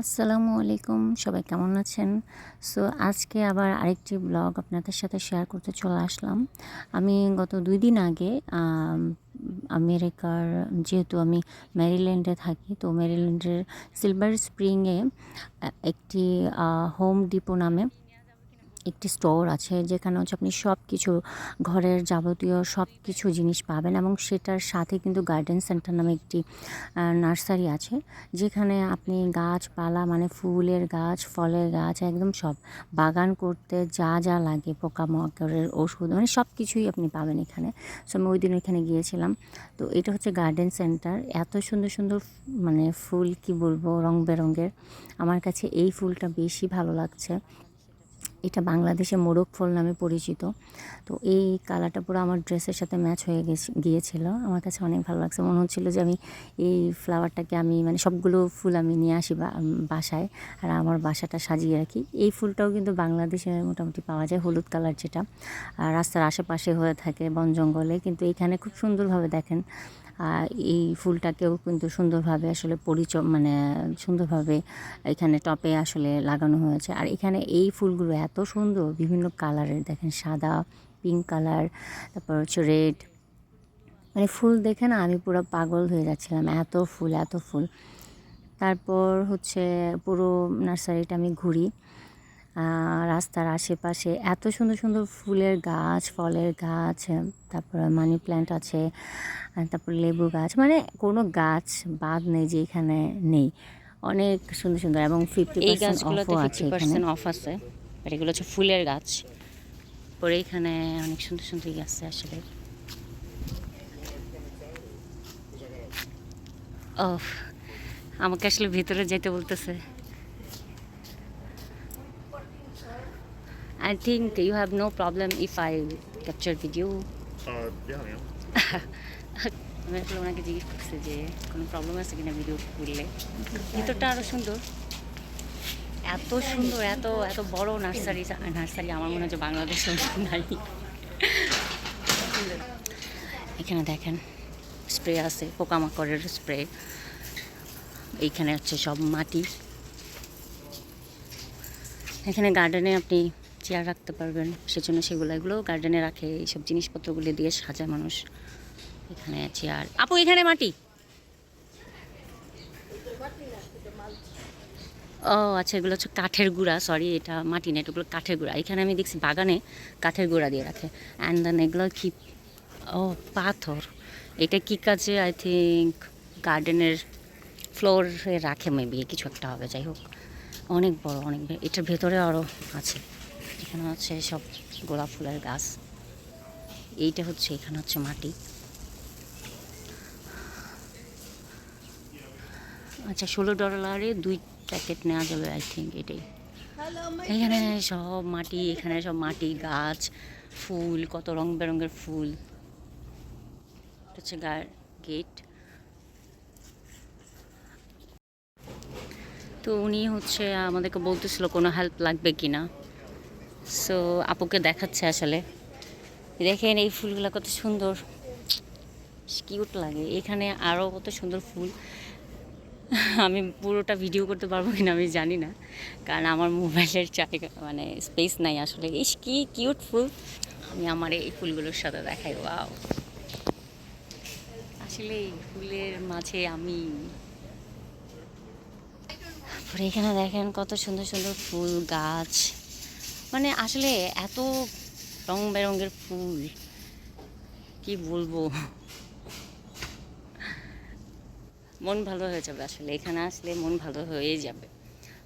আসসালামু আলাইকুম, সবাই কেমন আছেন? সো আজকে আবার আরেকটি ব্লগ আপনাদের সাথে শেয়ার করতে চলে আসলাম। আমি গত দুই দিন আগে আমেরিকার, যেহেতু আমি ম্যারিল্যান্ডে থাকি, তো ম্যারিল্যান্ডের সিলভার স্প্রিংয়ে একটি হোম ডিপো নামে একটি স্টোর আছে যেখানে হচ্ছে আপনি সব কিছু ঘরের যাবতীয় সব কিছু জিনিস পাবেন এবং সেটার সাথে কিন্তু গার্ডেন সেন্টার নামে একটি নার্সারি আছে। যেখানে আপনি গাছপালা মানে ফুলের গাছ, ফলের গাছ, একদম সব, বাগান করতে যা যা লাগে পোকামাকড়ের ওষুধ মানে সব কিছুই আপনি পাবেন এখানে। সো আমি ওই দিন ওইখানে গিয়েছিলাম। তো এটা হচ্ছে গার্ডেন সেন্টার এত সুন্দর সুন্দর মানে ফুল কি বলব, রং বেরঙের। আমার কাছে এই ফুলটা বেশি ভালো লাগছে। এটা বাংলাদেশে মোরগ ফুল নামে পরিচিত। তো এই কালারটা পুরো আমার ড্রেসের সাথে ম্যাচ হয়ে গেছে, গিয়েছিল। আমার কাছে অনেক ভালো লাগছে। মনে হচ্ছিল যে আমি এই ফ্লাওয়ারটাকে আমি মানে সবগুলো ফুল আমি নিয়ে আসি বাসায় আর আমার বাসাটা সাজিয়ে রাখি। এই ফুলটাও কিন্তু বাংলাদেশে মোটামুটি পাওয়া যায়, হলুদ কালার যেটা। আর রাস্তার আশেপাশে হয়ে থাকে বন জঙ্গলে। কিন্তু এখানে খুব সুন্দরভাবে দেখেন এই ফুলটাকেও কিন্তু সুন্দরভাবে আসলে পরিচয় মানে সুন্দরভাবে এখানে টপে আসলে লাগানো হয়েছে। আর এখানে এই ফুলগুলো এত সুন্দর, বিভিন্ন কালারের। দেখেন সাদা, পিঙ্ক কালার, তারপর হচ্ছে রেড। মানে ফুল দেখে না আমি পুরো পাগল হয়ে যাচ্ছিলাম। এত ফুল এত ফুল। তারপর হচ্ছে পুরো নার্সারিটা আমি ঘুরি। রাস্তার আশেপাশে এত সুন্দর সুন্দর ফুলের গাছ ফলের গাছ তারপরে মানি প্ল্যান্ট আছে তারপর লেবু গাছ মানে কোনো গাছ বাদ নেই যে এখানে নেই। অনেক সুন্দর সুন্দর এবং ফিফটি পার্সেন্ট অফ আছে আর এগুলো হচ্ছে ফুলের গাছ। পরে এখানে অনেক সুন্দর সুন্দর গাছ আছে আসলে। ও আমাকে আসলে ভিতরে যেতে বলতেছে। I think you have no problem if I capture video Uh, yeah, yeah. আমি আসলে ওনাকে জিজ্ঞেস করছি যে কোনো প্রবলেম আছে কিনা ভিডিও করলে? ভিতরটা আরও সুন্দর। এত সুন্দর এত এত বড় নার্সারি নার্সারি আমার মনে হচ্ছে বাংলাদেশে নাই। এখানে দেখেন স্প্রে আছে পোকামাকড়ের স্প্রে। এইখানে হচ্ছে সব মাটি। এখানে গার্ডেনে আপনি চেয়ার রাখতে পারবেন, সেজন্য সেগুলো এগুলো গার্ডেনে রাখে, এইসব জিনিসপত্রগুলো দিয়ে সাজায় মানুষ। এখানে চেয়ার। আপু, এখানে মাটি? ও আচ্ছা এগুলো হচ্ছে কাঠের গুঁড়া সরি এটা মাটি না এগুলো কাঠের গুঁড়া। এখানে আমি দেখছি বাগানে কাঠের গুঁড়া দিয়ে রাখে। অ্যান্ড দেন এগুলো কি? ও, পাথর। এটা কি কাজে? আই থিঙ্ক গার্ডেনের ফ্লোরে রাখে মেবি কিছু একটা হবে, যাই হোক। অনেক বড়, অনেক এটার ভেতরে আরও আছে। এখানে হচ্ছে সব গোলাপ ফুলের গাছ। এইটা হচ্ছে, এখানে হচ্ছে মাটি। আচ্ছা ষোলো ডলারে দুই প্যাকেট নেওয়া যাবে আই থিঙ্ক এটাই। এখানে সব মাটি, এখানে সব মাটি, গাছ, ফুল, কত রং বেরঙের ফুল। হচ্ছে গেট। তো উনি হচ্ছে আমাদেরকে বলতেছিল কোনো হেল্প লাগবে কি না সো আপুকে দেখাচ্ছে আসলে। দেখেন এই ফুলগুলো কত সুন্দর। কিউট লাগে। এখানে আরও কত সুন্দর ফুল। আমি পুরোটা ভিডিও করতে পারব কিনা আমি জানি না। কারণ আমার মোবাইলের জায়গা মানে স্পেস নাই আসলে। ইস, কি কিউট ফুল। আমি আমার এই ফুলগুলোর সাথে দেখাই ওয়াও আসলে এই ফুলের মাঝে আমি এখানে দেখেন কত সুন্দর সুন্দর ফুল, গাছ। মানে আসলে এত রং বেরঙের ফুল, কি বলব? মন ভালো হয়ে যাবে আসলে, এখানে আসলে মন ভালো হয়ে যাবে।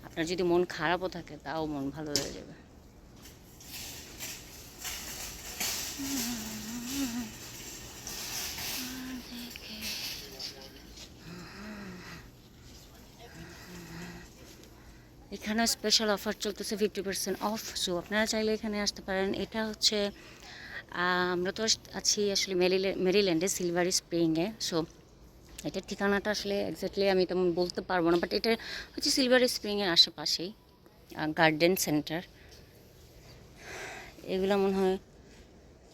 আপনার যদি মন খারাপও থাকে, তাও মন ভালো হয়ে যাবে। এখানে স্পেশাল অফার চলতেছে ফিফটি পার্সেন্ট অফ সো আপনারা চাইলে এখানে আসতে পারেন। এটা হচ্ছে আমরা তো আছি আসলে মেরিল্যান্ড সিলভারি স্প্রিংয়ে সো এটার ঠিকানাটা আসলে এক্স্যাক্টলি আমি তেমন বলতে পারব না বাট এটা হচ্ছে সিলভারি স্প্রিংয়ের আশেপাশেই গার্ডেন সেন্টার এগুলো মনে হয়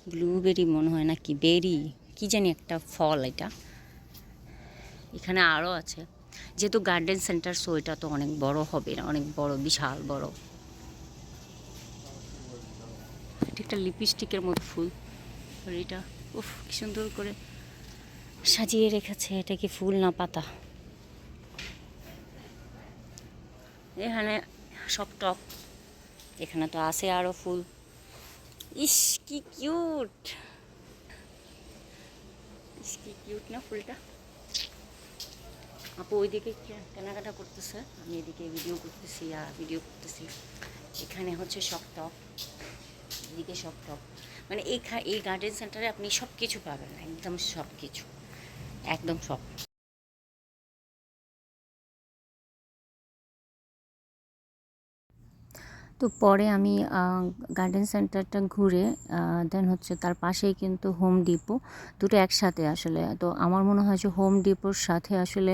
ব্লুবেরি মনে হয় নাকি বেরি কি জানি একটা ফল এটা। এখানে আরও আছে। যেহেতু গার্ডেন সেন্টার সো এটা তো অনেক বড় হবে অনেক বড়, বিশাল বড়। এটা একটা লিপস্টিকের মতো ফুল। এটা, উফ, কি সুন্দর করে সাজিয়ে রেখেছে এটা কি ফুল না পাতা। এখানে সব টপ, এখানে তো আছে আরও ফুল। ইস, কি কিউট ইস, কি কিউট না ফুলটা? আপু ওইদিকে কেনাকাটা করতেছে, আমি এদিকে ভিডিও করতেছি আর ভিডিও করতেছি। এখানে হচ্ছে সব টপ এদিকে সব টপ মানে এই এই গার্ডেন সেন্টারে আপনি সব কিছু পাবেন, একদম সব কিছু একদম সব। তো পরে আমি গার্ডেন সেন্টারটা ঘুরে দেন হচ্ছে তার পাশেই কিন্তু হোম ডিপো দুটো একসাথে আসলে। তো আমার মনে হয় যে হোম ডিপোর সাথে আসলে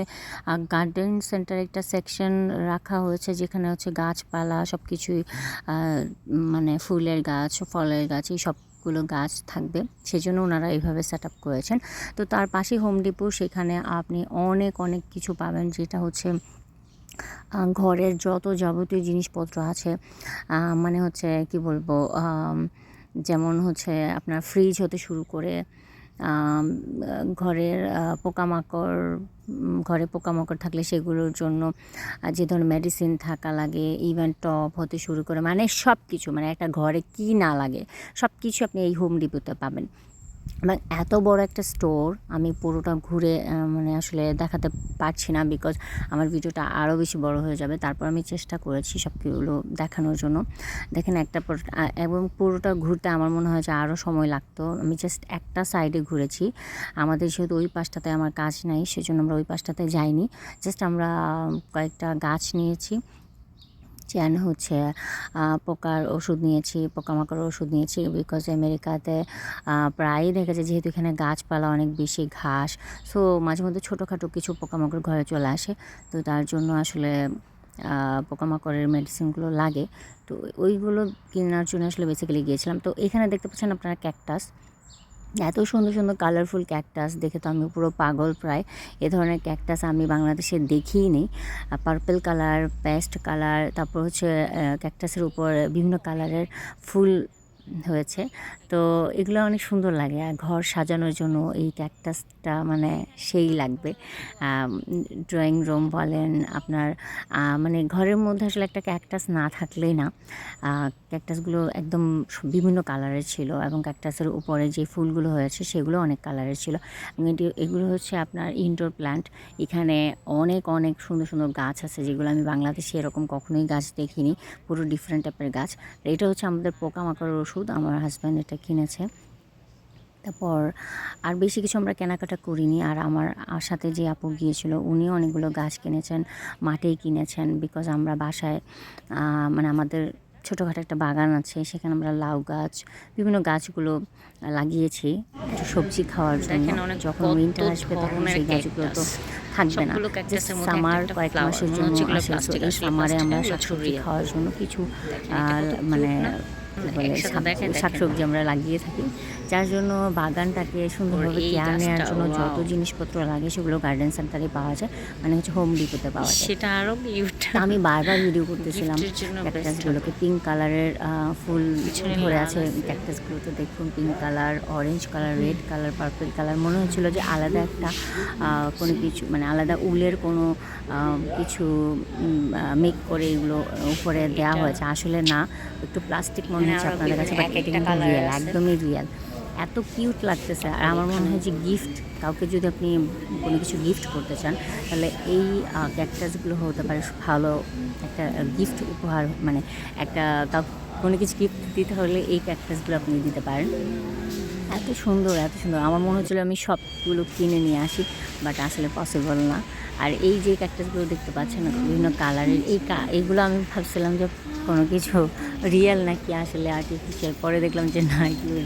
গার্ডেন সেন্টার একটা সেকশন রাখা হয়েছে যেখানে হচ্ছে গাছপালা সব কিছুই মানে ফুলের গাছ, ফলের গাছ, এই সবগুলো গাছ থাকবে। সেজন্য ওনারা এইভাবে সেট আপ করেছেন। তো তার পাশে হোম ডিপো সেখানে আপনি অনেক অনেক কিছু পাবেন যেটা হচ্ছে ঘরের যত যাবতীয় জিনিসপত্র আছে মানে হচ্ছে কি বলব যেমন হচ্ছে আপনার ফ্রিজ হতে শুরু করে ঘরের পোকামাকড় ঘরে পোকামাকড় থাকলে সেগুলোর জন্য যে ধরনের মেডিসিন থাকা লাগে ইভেন টপ হতে শুরু করে মানে সব কিছু মানে একটা ঘরে কি না লাগে সব কিছু আপনি এই হোম ডিপোতে পাবেন। এবং এত বড় একটা স্টোর আমি পুরোটা ঘুরে মানে আসলে দেখাতে পারছি না বিকজ আমার ভিডিওটা আরও বেশি বড় হয়ে যাবে। তারপর আমি চেষ্টা করেছি সব সবগুলো দেখানোর জন্য। দেখেন একটা এবং পুরোটা ঘুরতে আমার মনে হয় যে আরও সময় লাগতো। আমি জাস্ট একটা সাইডে ঘুরেছি। আমাদের যেহেতু ওই পাশটাতে আমার কাজ নাই, সেজন্য আমরা ওই পাশটাতে যাইনি। জাস্ট আমরা কয়েকটা গাছ নিয়েছি। চেন হচ্ছে পোকার ওষুধ নিয়েছি পোকামাকড়ের ওষুধ নিয়েছি বিকজ আমেরিকাতে প্রায়ই দেখা যায় যেহেতু এখানে গাছপালা অনেক বেশি ঘাস সো মাঝে মধ্যে ছোটোখাটো কিছু পোকামাকড় ঘরে চলে আসে তো তার জন্য আসলে পোকামাকড়ের মেডিসিনগুলো লাগে তো ওইগুলো কেনার জন্য আসলে বেসিক্যালি গিয়েছিলাম তো এখানে দেখতে পাচ্ছেন আপনারা ক্যাকটাস এত সুন্দর সুন্দর কালারফুল ক্যাকটাস দেখে তো আমি পুরো পাগল প্রায়। এ ধরনের ক্যাকটাস আমি বাংলাদেশে দেখিই নেই পার্পেল কালার পেস্ট কালার তারপর হচ্ছে ক্যাকটাসের উপর বিভিন্ন কালারের ফুল হয়েছে। তো এগুলো অনেক সুন্দর লাগে। আর ঘর সাজানোর জন্য এই ক্যাকটাসটা মানে সেই লাগবে। ড্রয়িং রুম বলেন, আপনার মানে ঘরের মধ্যে আসলে একটা ক্যাকটাস না থাকলেই না। ক্যাকটাসগুলো একদম বিভিন্ন কালারের ছিল এবং ক্যাকটাসের উপরে যে ফুলগুলো হয়েছে সেগুলো অনেক কালারের ছিল। এটি- এগুলো হচ্ছে আপনার ইনডোর প্ল্যান্ট এখানে অনেক অনেক সুন্দর সুন্দর গাছ আছে যেগুলো আমি বাংলাদেশে এরকম কখনোই গাছ দেখিনি। পুরো ডিফারেন্ট টাইপের গাছ। এটা হচ্ছে আমাদের পোকামাকড়ের ওষুধ আমার হাজব্যান্ড এটা কিনেছে। তারপর আর বেশি কিছু আমরা কেনাকাটা করিনি। আর আমার সাথে যে আপু গিয়েছিল উনিও অনেকগুলো গাছ কিনেছেন মাঠেই কিনেছেন বিকজ আমরা বাসায় মানে আমাদের ছোটোখাটো একটা বাগান আছে সেখানে আমরা লাউ গাছ বিভিন্ন গাছগুলো লাগিয়েছি সবজি খাওয়ার জন্য। যখন উইন্টার আসবে তখন সেই গাছগুলো তো থাকবে না। সামার কয়েক মাসের জন্য আসে এই সামারে আমরা এগুলো খাওয়ার জন্য কিছু মানে মানে দেখেন। শাকসবজি আমরা লাগিয়ে থাকি। যার জন্য বাগানটাকে সুন্দরভাবে কেয়ার নেওয়ার জন্য যত জিনিসপত্র লাগে সেগুলো গার্ডেন সেন্টারে পাওয়া যায়। মানে হচ্ছে হোম ডিপোতে পাওয়া যায়। সেটা আরও কিউট তা আমি বারবার ভিডিও করতেছিলাম ক্যাকটাসগুলোকে পিঙ্ক কালারের ফুল ধরে আছে। ক্যাকটাসগুলোতে দেখুন pink colour orange colour red colour purple colour মনে হচ্ছিল যে আলাদা একটা কোনো কিছু মানে আলাদা উলের কোনো কিছু মেক করে এগুলো উপরে দেওয়া হয়েছে। আসলে না। একটু প্লাস্টিক মনে হচ্ছে আপনাদের কাছে বাট এটা কিন্তু রিয়েল একদমই রিয়েল এত কিউট লাগতেছে। আর আমার মনে হয় যে গিফট কাউকে যদি আপনি কোনো কিছু গিফট করতে চান তাহলে এই ক্যাকটাসগুলো হতে পারে ভালো একটা গিফট উপহার মানে একটা কাউ কোনো কিছু গিফট দিতে হলে এই ক্যাকটাসগুলো আপনি দিতে পারেন। এত সুন্দর এত সুন্দর। আমার মনে হচ্ছিল আমি সবগুলো কিনে নিয়ে আসি বাট আসলে পসিবল না। আর এই যে ক্যাকটাসগুলো দেখতে পাচ্ছেন, বিভিন্ন কালারের এই কা, এগুলো আমি ভাবছিলাম যে কোনো কিছু রিয়েল নাকি আসলে আর্টিফিশিয়াল পরে দেখলাম যে না, এগুলো